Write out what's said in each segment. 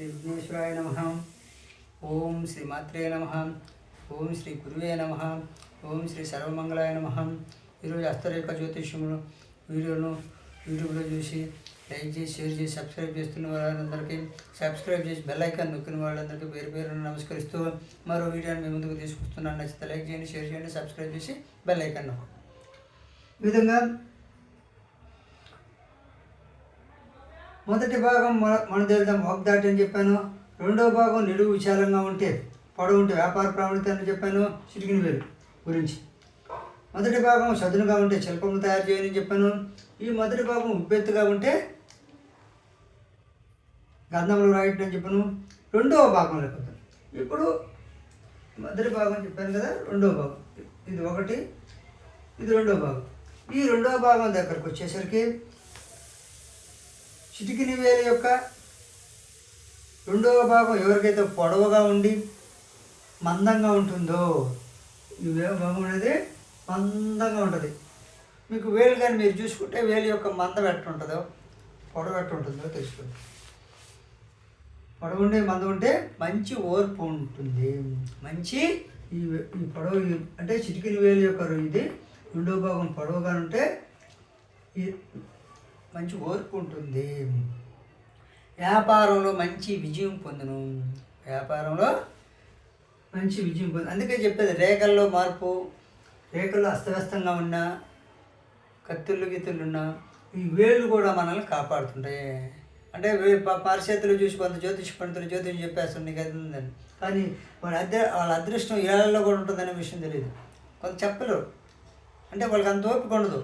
శ్రీ విఘ్నేశ్వరాయ నమ. ఓం శ్రీ మాత్రే నమ. ఓం శ్రీ గురువే నమ. ఓం శ్రీ సర్వమంగళాయ నమ. ఈరోజు అస్తరేఖ జ్యోతిష్యమును వీడియోను యూట్యూబ్లో చూసి లైక్ చేసి షేర్ చేసి సబ్స్క్రైబ్ చేస్తున్న వాళ్ళందరికీ సబ్స్క్రైబ్ చేసి బెల్ ఐకాన్ నొక్కిన వాళ్ళందరికీ పేరు పేరు నమస్కరిస్తూ మరో వీడియోని మీ ముందుకు తీసుకొస్తున్నాను. నచ్చితే లైక్ చేయండి షేర్ చేయండి సబ్స్క్రైబ్ చేసి బెల్ ఐకాన్ నొక్కండి. ఈ విధంగా మొదటి భాగం మన మన తెలుద్దాం వాగ్దాటి అని చెప్పాను. రెండో భాగం నిలువు విశాలంగా ఉంటే పొడవుంటే వ్యాపార ప్రాముణ్యత అని చెప్పాను. చిటికిన వేలు గురించి. మొదటి భాగం సదునుగా ఉంటే శిల్పములు తయారు చేయని చెప్పాను. ఈ మొదటి భాగం ఉబ్బెత్తుగా ఉంటే గంధములు రాయటం అని చెప్పాను. రెండవ భాగం లేకపోతే. ఇప్పుడు మొదటి భాగం చెప్పాను కదా రెండవ భాగం. ఇది ఒకటి ఇది రెండవ భాగం. ఈ రెండవ భాగం దగ్గరకు వచ్చేసరికి చిటికిని వేలు యొక్క రెండవ భాగం ఎవరికైతే పొడవుగా ఉండి మందంగా ఉంటుందో ఈ భాగం అనేది మందంగా ఉంటుంది. మీకు వేలు కానీ మీరు చూసుకుంటే వేలు యొక్క మందం ఎట్టుంటుందో పొడవు ఉంటుందో తెలుసుకోండి పొడవు ఉండే మందం ఉంటే మంచి ఓర్పు ఉంటుంది. మంచి ఈ ఈ పొడవు అంటే చిటికిన వేలు యొక్క ఇది రెండో భాగం పొడవుగా ఉంటే ఈ మంచి ఓర్పు ఉంటుంది. వ్యాపారంలో మంచి విజయం పొందును. వ్యాపారంలో మంచి విజయం పొంది అందుకే చెప్పేది రేఖల్లో మార్పు రేఖల్లో అస్తవ్యస్తంగా ఉన్నా కత్తులు గిత్తులు ఉన్నా ఈ వేళ్ళు కూడా మనల్ని కాపాడుతుంటాయి అంటే పరిస్థితులు చూసి కొంత జ్యోతిష పండితులు జ్యోతిషం చెప్పేస్తుంది కదా ఉందని కానీ వాళ్ళ అదృ వాళ్ళ అదృష్టం ఏళ్ళలో కూడా ఉంటుందనే విషయం తెలియదు కొంత చెప్పలేరు. అంటే వాళ్ళకి అంత ఓపిక ఉండదు.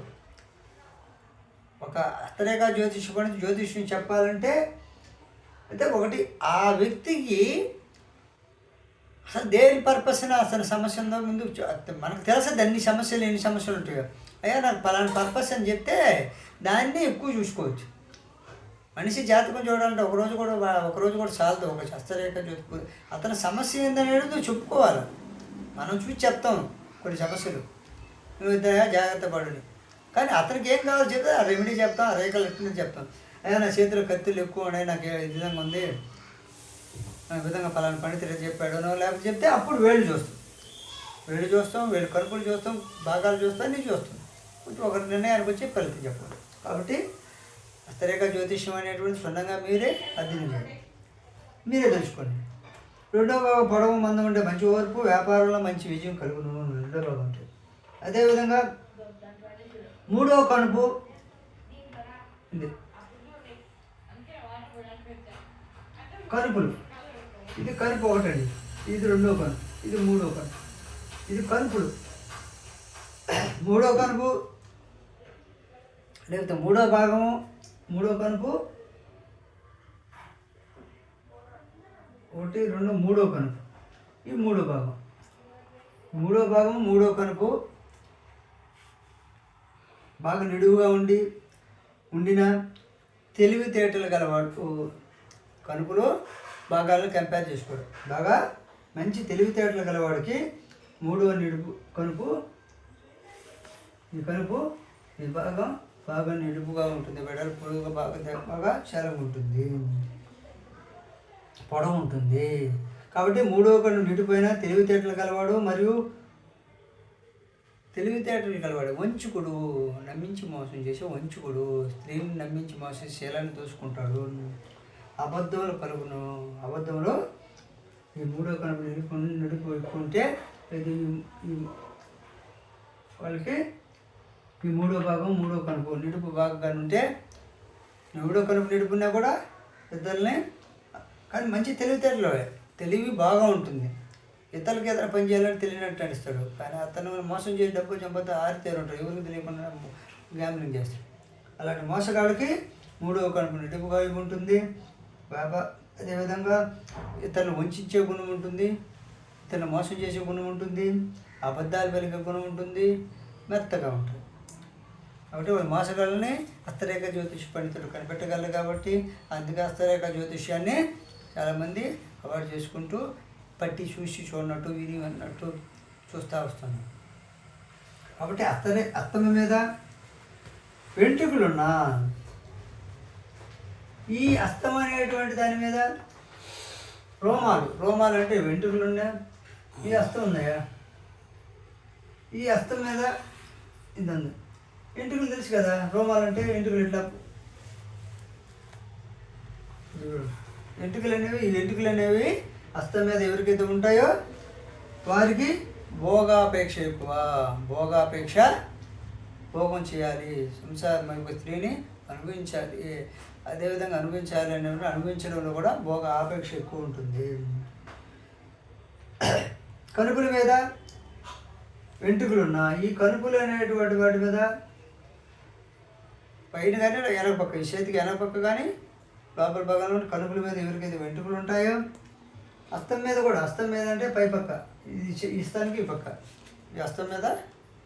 ఒక హస్తరేఖ జ్యోతిష పండితుడు జ్యోతిష్యం చెప్పాలంటే అయితే ఒకటి ఆ వ్యక్తికి అసలు దేని పర్పస్న అసలు సమస్య ఉందో ముందు మనకు తెలుసా అన్ని సమస్యలు ఎన్ని సమస్యలు ఉంటాయో. అయ్యా నాకు పలానా పర్పస్ అని చెప్తే దాన్ని ఎక్కువ చూసుకోవచ్చు. మనిషి జాతకం చూడాలంటే ఒకరోజు కూడా ఒకరోజు ఒక రోజు కూడా చాలదు. ఒక హస్తరేఖ జ్యోతి అతని సమస్య ఏందనేది నువ్వు చెప్పుకోవాలి. మనం చూసి చెప్తాం కొన్ని సమస్యలు. నువ్వు ఇద్దరు జాగ్రత్త పడుని కానీ అతనికి ఏం కావాలో చెప్తే ఆ రెమెడీ చెప్తాం ఆ రేఖలు ఎట్లా చెప్తాం. అయ్యా నా చేతిలో కత్తులు ఎక్కువ ఉన్నాయి నాకు ఈ విధంగా ఉంది? ఆ విధంగా పలానా పండితుడు చెప్పాడు లేకపోతే చెప్తే అప్పుడు వేళ్ళు చూస్తాం. వేళ్ళు చూస్తాం వేళ్ళు కరుపులు చూస్తాం భాగాలు చూస్తాం నీ చూస్తాం. కొంచెం ఒక నిర్ణయానికి వచ్చి ఫలితం చెప్పాలి. కాబట్టి హస్తరేఖ జ్యోతిష్యం అనేటువంటి క్షుణ్ణంగా మీరే అధ్యయనం చేయండి. మీరే తెలుసుకోండి. రెండో భాగం పొడవు మందం ఉంటే మంచి ఓర్పు వ్యాపారంలో మంచి విజయం కలుగును రెండో భాగం ఉంటుంది అదేవిధంగా మూడో కణుపు ఇది కనుపులు. ఇది కనుపు ఒకటండి. ఇది రెండో కనుపు. ఇది మూడో కనుపు. ఇది కనుపులు. మూడో కనుపు. లేకపోతే మూడో భాగము మూడో కనుపు. ఒకటి రెండు మూడో కనుపు. ఈ మూడో భాగం. మూడో భాగం మూడో కనుపు. బాగా నిడువుగా ఉండి ఉండిన తెలివితేటలు గలవాడు. కనుపులో భాగాలను కంపేర్ చేసుకోవడం బాగా మంచి తెలివితేటలు గలవాడికి మూడవ నిడుపు కనుపు ఈ కనుపు ఈ భాగం బాగా నిడుపుగా ఉంటుంది. వెడల్పు పొడుగుగా బాగా బాగా చాలా ఉంటుంది. పొడవు ఉంటుంది కాబట్టి మూడవ కన్ను నిడిపోయిన తెలివితేటలు గలవాడు మరియు తెలివితేటలు కలవాడు. వంచుకుడు నమ్మించి మోసం చేసే వంచుకుడు స్త్రీని నమ్మించి మోసం శీలాన్ని దోసుకుంటాడు అబద్ధంలో పలుకును. అబద్ధంలో ఈ మూడో కనుపు నిలుపు నడుపుకుంటే ఇది వాళ్ళకి ఈ మూడో భాగం మూడో కనుపు నిడుపు భాగం ఉంటే మూడో కనుపు నిడుపున్నా కూడా ఇద్దరిని కానీ మంచి తెలివితేటలు తెలివి బాగా ఉంటుంది. ఇతరులకి ఏదైనా పని చేయాలని తెలియనట్టు నడుస్తాడు కానీ అతను మోసం చేసి డబ్బు చంపతే ఆరితేరు ఉంటారు ఎవరికి తెలియకుండా గ్యాంబ్లింగ్ చేస్తాడు. అలాంటి మోసగాడికి మూడవ కనుపు నిడుపుగా ఉంటుంది. బాబా అదేవిధంగా ఇతరులు వంచే గుణం ఉంటుంది. ఇతరులు మోసం చేసే గుణం ఉంటుంది. అబద్ధాలు పలికే గుణం ఉంటుంది. మెత్తగా ఉంటుంది. కాబట్టి వాళ్ళు మోసగాళ్ళని హస్తరేఖ జ్యోతిష పండితుడు కనిపెట్టగలరు కాబట్టి అందుకే హస్తరేఖ జ్యోతిష్యాన్ని చాలామంది అవాయిడ్ చేసుకుంటూ పట్టి చూసి చూడనట్టు విని అన్నట్టు చూస్తూ వస్తున్నాం కాబట్టి అత్తనే అస్తమ మీద వెంట్రుకలున్నా ఈ అస్తం అనేటువంటి దాని మీద రోమాలు రోమాలు అంటే వెంట్రుకలు ఉన్నాయా ఈ అస్తం ఉన్నాయా ఈ అస్తం మీద ఇది ఉంది వెంట్రుకలు తెలుసు కదా రోమాలు అంటే వెంట్రుకలు ఇట్లా వెంట్రుకలు అనేవి ఈ వెంట్రుకలు అనేవి హస్తం మీద ఎవరికైతే ఉంటాయో వారికి భోగాపేక్ష ఎక్కువ. భోగాపేక్ష భోగం చేయాలి. సంసారం ఒక స్త్రీని అనుభవించాలి. అదేవిధంగా అనుభవించాలి అనేవి అనుభవించడంలో కూడా భోగ ఆపేక్ష ఎక్కువ ఉంటుంది. కనుపుల మీద వెంట్రుకలు ఉన్నాయి. ఈ కనుపులు అనేటువంటి వాటి మీద పైన కానీ వెనక పక్క చేతికి వెనక పక్క కానీ లోపల భాగంలో కనుపుల మీద ఎవరికైతే వెంట్రుకలు ఉంటాయో హస్తం మీద కూడా హస్తం మీద అంటే పై పక్క. ఇది ఈ స్థానికి ఈ పక్క. ఈ హస్తం మీద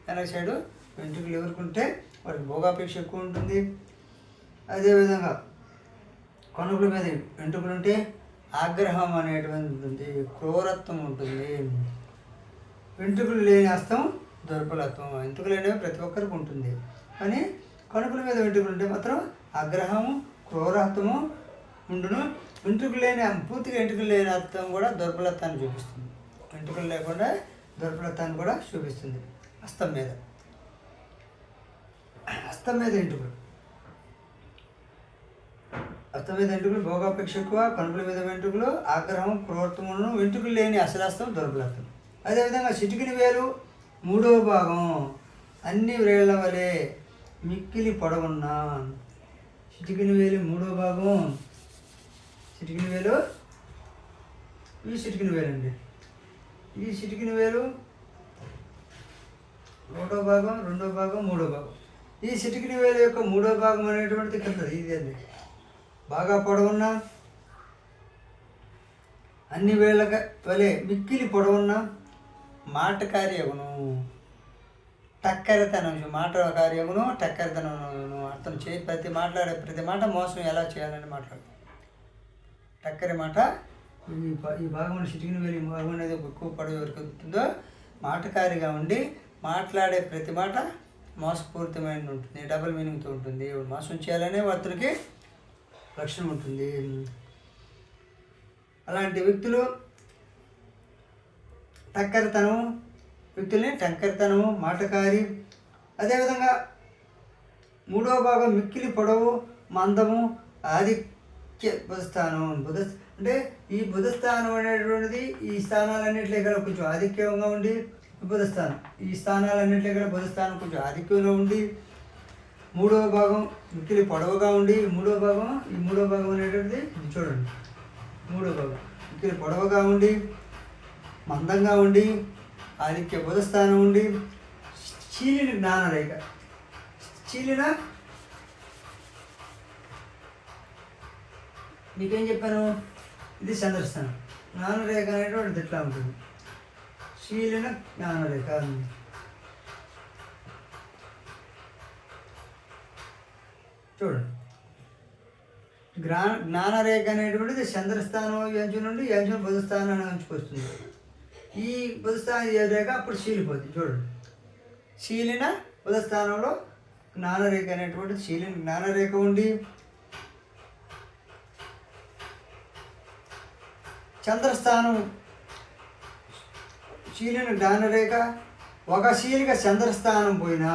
వెనక సైడు వెంట్రుకలు ఎవరుకుంటే వాడికి వాటికి భోగాపేక్ష ఎక్కువ ఉంటుంది. అదేవిధంగా కనుపుల మీద వెంట్రుకలు ఉంటే ఆగ్రహం అనేటువంటి ఉంటుంది క్రూరత్వం ఉంటుంది. వెంట్రుకలు లేని హస్తం దుర్బలత్వం వెంట్రుకలు అనేవి ప్రతి ఒక్కరికి ఉంటుంది. కానీ కణుకుల మీద వెంట్రుకలు ఉంటే మాత్రం ఆగ్రహము క్రూరత్వము ఉండును వెంట్రుకలు లేని పూర్తిగా వెంట్రుకలు లేని అర్థం కూడా దుర్బలత్వాన్ని చూపిస్తుంది. వెంట్రుకలు లేకుండా దుర్బలత్వాన్ని కూడా చూపిస్తుంది. హస్తం మీద. హస్తం మీద వెంట్రుకలు. హస్తం మీద వెంట్రుకలు భోగాపేక్ష ఎక్కువ కనుపుల మీద వెంట్రుకలు ఆగ్రహం క్రూరత్వమును వెంట్రుకలు లేని అసలస్తం దుర్బలత్వం అదేవిధంగా చిటికిని వేలు మూడవ భాగం. అన్ని వేళ్ళ వలె మిక్కిలి పొడవున్న. చిటికిని వేలు మూడవ భాగం. చిటికిన వేలు? ఈ చిటికిన వేలండి. అండి ఈ చిటికిన వేలు ఒకటో భాగం రెండో భాగం మూడో భాగం. ఈ చిటికిన వేలు యొక్క మూడో భాగం అనేటువంటిది కలుగుతుంది ఇది అండి. బాగా పొడవున్న అన్ని వేళ్ళక వలె మిక్కిలి పొడవున్న మాట కార్యమును టక్కరితనం మాట కార్యమును టక్కరితనం అర్థం చేయి ప్రతి మాట్లాడే ప్రతి మాట మోసం ఎలా చేయాలని మాట్లాడు టక్కరి మాట ఈ ప- ఈ భాగం చిటికిన వేలి భాగం అనేది ఎక్కువ పొడవు వరకు ఉంటుందో మాటకారిగా ఉండి మాట్లాడే ప్రతి మాట మోసపూరితమైన ఉంటుంది. డబుల్ మీనింగ్తో ఉంటుంది. మోసం చేయాలనే అతనికి లక్షణం ఉంటుంది. అలాంటి వ్యక్తులు టక్కరితనం వ్యక్తుల్ని టంకరితనము మాటకారి అదేవిధంగా మూడవ భాగం మిక్కిలి పొడవు మందము అది బుధస్థానం బుధ అంటే ఈ బుధస్థానం అనేటువంటిది ఈ స్థానాలన్నింటిలో ఇక్కడ కొంచెం ఆధిక్యంగా ఉండి బుధస్థానం. ఈ స్థానాలన్నింటిలో ఇక్కడ బుధస్థానం కొంచెం ఆధిక్యంలో ఉండి మూడవ భాగం మిక్కిలి పొడవుగా ఉండి మూడవ భాగం ఈ మూడవ భాగం అనేటువంటిది చూడండి. మూడవ భాగం మిక్కిలి పొడవుగా ఉండి మందంగా ఉండి ఆధిక్య బుధస్థానం ఉండి చీలిన జ్ఞానరేఖ. చీలిన మీకేం చెప్పాను ఇది చంద్రస్థానం. జ్ఞానరేఖ అనేటువంటిది ఎట్లా ఉంటుంది? శీలన జ్ఞానరేఖ చూడండి. జ్ఞా జ్ఞానరేఖ అనేటువంటిది చంద్రస్థానం యంజు నుండి యంచు బుధస్థానం నుంచి వస్తుంది. ఈ బుధస్థానం ఏ రేఖ అప్పుడు శీలిపోతుంది చూడండి. శీలిన బుధస్థానంలో జ్ఞానరేఖ అనేటువంటిది శీలిన జ్ఞానరేఖ ఉండి చంద్రస్థానం చీలిన జ్ఞానరేఖ ఒక చీలిక చంద్రస్థానం పోయినా.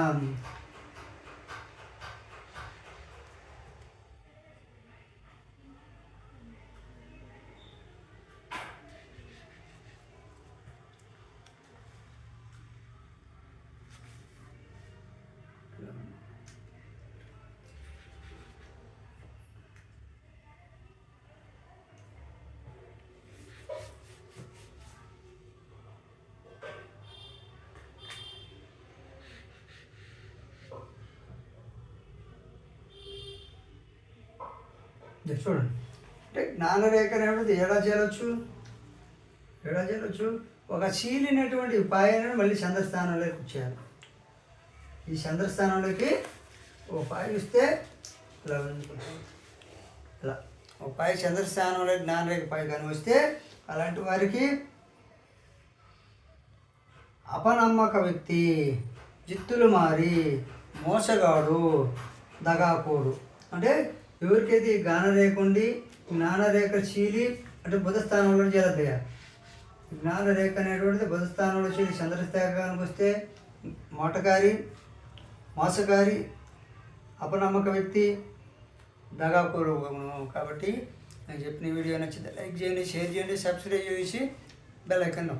చూడండి అంటే జ్ఞానరేఖ అనేటువంటిది ఎలా చేయవచ్చు ఎలా చేయవచ్చు ఒక చీలినటువంటి పాయను మళ్ళీ చంద్రస్థానంలోకి వచ్చేయాలి. ఈ చంద్రస్థానంలోకి ఒక పాయ ఇస్తే ఇలా ఇలా ఒక పాయ చంద్రస్థానంలో జ్ఞానరేఖ పాయ కానీ వస్తే అలాంటి వారికి అపనమ్మక వ్యక్తి జిత్తులు మారి మోసగాడు దగాకోడు. అంటే ఎవరికైతే ఈ జ్ఞానరేఖ జ్ఞానరేఖ చీలి అంటే బుధ స్థానంలో చేరద్దయ్య జ్ఞానరేఖ అనేటువంటిది బుధ స్థానంలో శీలి చంద్రస్థానానికి వస్తే మోటకారి మోసకారి అపనమ్మక వ్యక్తి దగాపూర్వకము కాబట్టి నేను చెప్పిన వీడియో నచ్చితే లైక్ చేయండి షేర్ చేయండి సబ్స్క్రైబ్ చేసి బెల్ ఐకన్